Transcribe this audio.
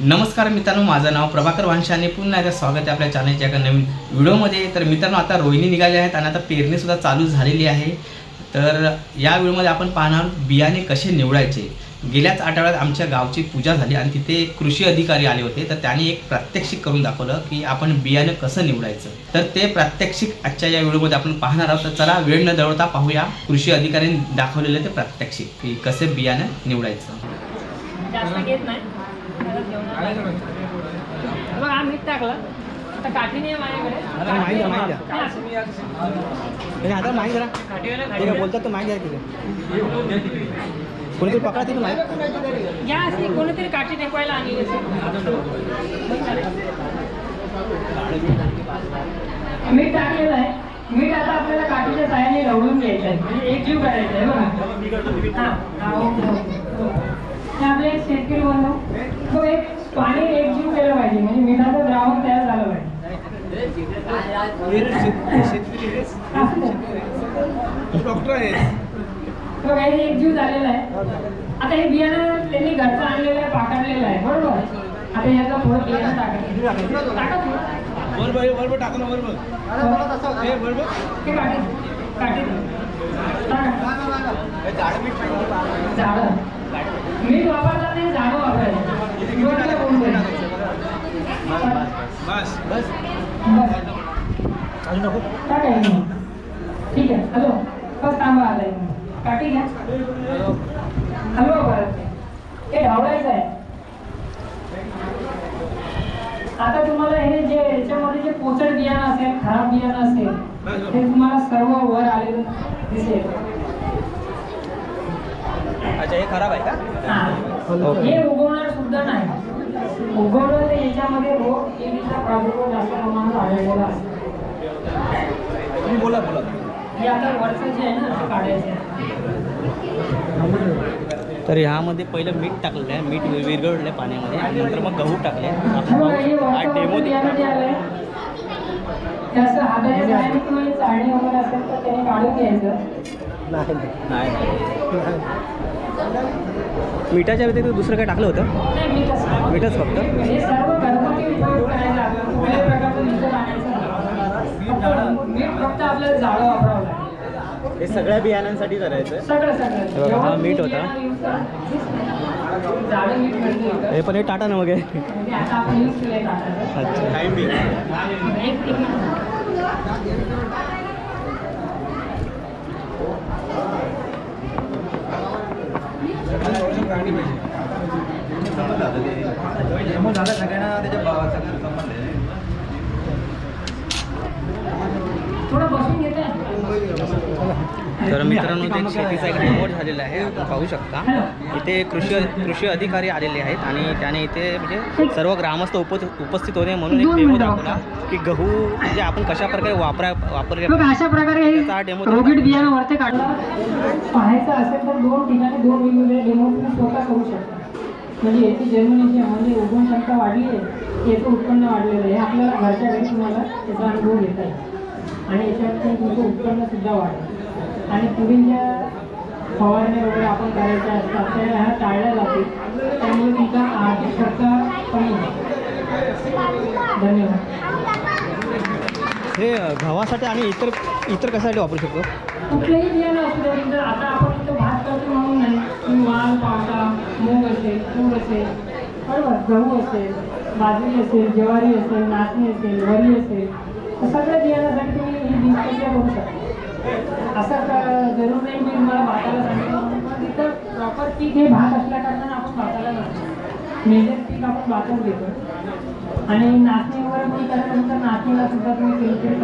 नमस्कार मित्रांनो माझं नाव प्रभाकर वांशे आणि पुन्हा एकदा स्वागत आहे आपल्या चॅनलच्या एका नवीन व्हिडिओमध्ये. तर मित्रांनो आता रोहिणी निघाले आहेत आणि आता पेरणीसुद्धा चालू झालेली आहे. तर या व्हिडिओमध्ये आपण पाहणार बियाणे कसे निवडायचे. गेल्याच आठवड्यात आमच्या गावची पूजा झाली आणि तिथे कृषी अधिकारी आले होते. तर त्यांनी एक प्रात्यक्षिक करून दाखवलं की आपण बियाणं कसं निवडायचं. तर ते प्रात्यक्षिक आजच्या या व्हिडिओमध्ये आपण पाहणार आहोत. तर चला वेळ न दळवता पाहूया. कृषी अधिकाऱ्यांनी दाखवलेलं ते प्रात्यक्षिक की कसे बियाणं निवडायचं. जास्त घेत नाही. बघ हा मीठ टाकलं. आता काठी नाही आहे माझ्याकडे. आता माहिती जरा काठीवर आहे. बोलतात तर माहीत आहे तिथे कोणीतरी पकडा तिथे माहीत घ्या अशी कोणीतरी काठी टेकवायला आणली मीठ टाकलेलं आहे. मीठ आता आपल्याला काठीच्या साह्याने ढवळून घ्यायचं आहे. म्हणजे एक जीव करायचा आहे बघा. हा, हा, शेतकरी तो एक पाणी एक जीव केलं पाहिजे. म्हणजे मिठाचं द्रावण तयार झालं पाहिजे. डॉक्टर आहे. तो काही झालेला आहे. आता हे बियाणं त्यांनी घरचं आणलेलं आहे पाकडलेलं आहे. बरोबर? आता याचं थोडं बियाणं टाकायचं टाका थोडं बरोबर बरोबर बरोबर बरोबर ते. झाडं. बस. बस अजून नको. हे मग. ठीक आहे. हॅलो. बस थांबा आला एक मिनिट. काठी घ्या. हलवा परत. हे ढावळायचं आहे. आता तुम्हाला हे जे याच्यामध्ये जे पोचट बियाणं असेल खराब बियाणं असेल ते तुम्हाला सर्व वर आलेलं दिसेल. अच्छा हे खराब आहे का? हा. हे उगवणार सुद्धा नाही. उगवलं तर याच्यामध्ये रोग येण्याचा प्रादुर्भाव जास्त प्रमाणात आढळलेला असतो बोला बोला. हे आता वरचं जे आहे ना ते काढायचं आहे. तर ह्यामध्ये पहिलं मीठ टाकलेलं आहे. मीठ विरघळलं पाण्यामध्ये आणि नंतर मग गहू टाकले. हे डेमो वरचं बियाणं जे आलंय, ते असं हाताच्या सहाय्याने किंवा हे चाळणी वगैरे असेल तर त्याने काढून घ्यायचं. नाही. नाही. मिठाच्या व्यतिरिक्त दुसरं काय टाकलं होतं? मीठच फक्त. हे हे सगळ्या बियाण्यांसाठी करायचं सगळं सगळं. हे बघा, हा मीठ होता. हे पण हे टाटा ना वगैरे आता आपण यूज केलंय टाटाचं. अच्छा. झालं सगळ्यांना त्याच्या संबंध आहे तर मित्रांनो ते शेतीचा एक रिमोट झालेला आहे. आपण पाहू शकता. इथे कृषी कृषी अधिकारी आलेले आहेत आणि त्याने इथे म्हणजे सर्व ग्रामस्थ उप उपस्थित होते म्हणून एक डेमो दाखवला की गहू म्हणजे आपण कशा प्रकारे वापरा वापरले अशा प्रकारे हा बियाणं वरती काढलं पाहायचं असेल तर दोन ठिकाणी दोन वेगवेगळे डेमो तुम्ही स्वतः करू शकता. म्हणजे याची जर्मिनेशन म्हणजे उगवण क्षमता वाढली आहे याचं उत्पन्न वाढलेलं आहे. हे आपल्याला घरच्या घरी तुम्हाला त्याचा अनुभव घेता येईल आणि याच्यात तुमचं उत्पन्न सुद्धा वाढेल. आणि पुढील ज्या फवारण्या वगैरे आपण करायच्या असतात त्या ह्या टाळल्या जातील. त्यामुळे तुमचा आर्थिक खर्च कमी धन्यवाद. हे गव्हासाठी आणि इतर इतर कशासाठी वापरू शकतो? कुठलंही बियाणं असू दे जर आता आपण इथं भात करतो म्हणून नाही तुम्ही वाल मूग असेल तूर असेल बरोबर गहू असेल बाजरी असेल ज्वारी असेल नाचणी असेल वरी असेल तर सगळ्या बियाण्यासाठी तुम्ही ही बीज प्रक्रिया करू शकता. असं जरूर नाही मी तुम्हाला भाताला सांगितलं तिथं प्रॉपर पीक हे भात असल्या आपण भाताला लावतो मेजर पीक आपण भातच घेतो. आणि नाचणी वगैरे पण त्यानंतर नाचणीला सुद्धा तुम्ही केलं तरी